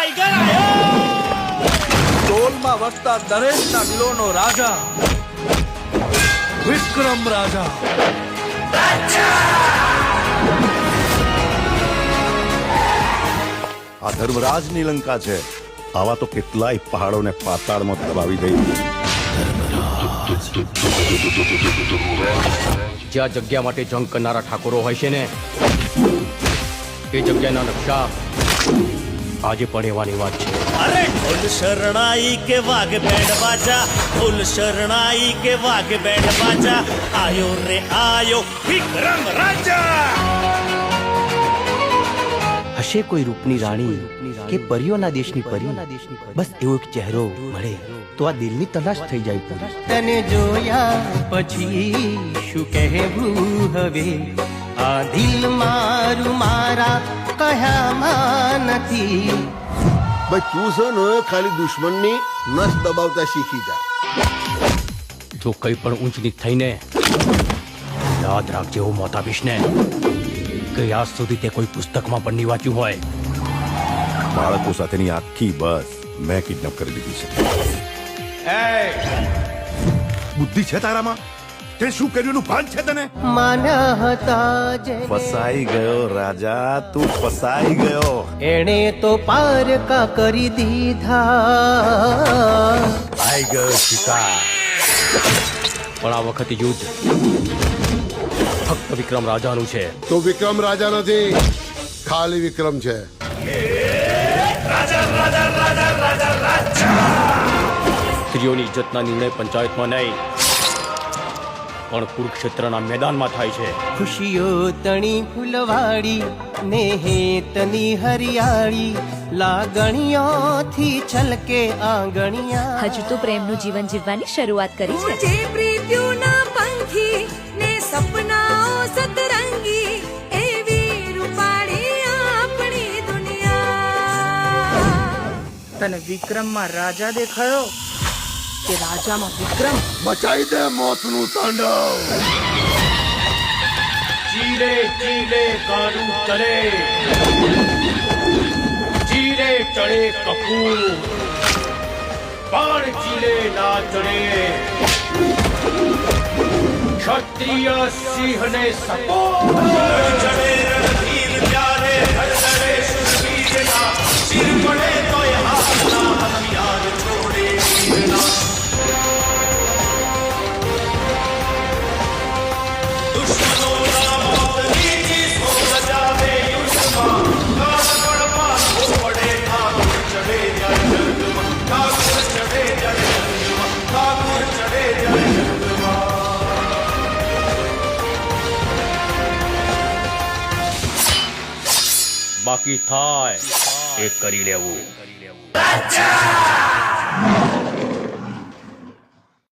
Tiger આયો ટોલમાં વસતા દરેકના દિલોનો રાજા. વિક્રમ રાજા. આ ધર્મરાજની લંકા છે. આવા તો કેટલાય પહાડોને પાતાળમાં દબાવી દઈ જ્યાં જગ્યા માટે જંગ કરનારા ઠાકોરો હોય છે ને એ જગ્યાના નકશા આજે પણ એવાની વાત છે. અરે ઢોલ શરણાઈ કે વાઘ બેડ બાજા ઢોલ શરણાઈ કે વાઘ બેડ બાજા. આયો રે આયો વિક્રમ રાજા. હશે કોઈ રૂપની રાણી કે પરીઓના દેશની પરી? બસ એવો એક ચહેરો મળે તો આ દિલની તલાશ થઈ જાય પૂરી. તને જોયા પછી શું કહેવું હવે? આ દિલ મારું મારા કહ્યામાં નથી ભાઈ તું છે ને ખાલી દુશ્મનની નસ દબાવતા શીખી જા. જો કંઈ પણ ઊંચ નીચ થઈને યાદ રાખજે હું મોત આપીશ ને કે આજ સુધી તે કોઈ પુસ્તકમાં પણ નહીં વાંચ્યું હોય. બાળકો સાથેની આખી બસ મેં કિડનેપ કરી દીધી છે. બુદ્ધિ છે તારામાં? તે શું કર્યું ભાન છે તને? માન્યા હતા જે ફસાઈ ગયો રાજા તું ફસાઈ ગયો. એણે તો પારકા કરી દીધા. આઈ ગયો શિકાર. પણ આ વખતે યુદ્ધ ફક્ત વિક્રમ રાજાનું છે. તો વિક્રમ રાજા નથી ખાલી વિક્રમ છે. સ્ત્રીઓની ઇજ્જતના નિર્ણય પંચાયતમાં નહીં. પણ કુરુક્ષેત્રના મેદાનમાં થાય છે. ખુશીઓ તણી ફૂલવાડી ને હેતની હરિયાળી લાગણીઓથી છલકે આંગણિયા. હજુ તો પ્રેમનું જીવન જીવવાની શરૂઆત કરી છે. જે પ્રીત્યુના પંખી ને સપનાઓ સતરંગી એવી રૂપાળી આપણી દુનિયા. તને વિક્રમમાં રાજા દેખાયો? કે રાજામાં વિક્રમ બચાઈ દે મોતનું તાંડવ ચીલે ચીલે કાળું ચડે ચીલે ચડે કપૂર પણ ચીલે ના ચડે ક્ષત્રિય સિંહને સપોર્ટ ચડે બાકી થાય. એ કરી લેવું.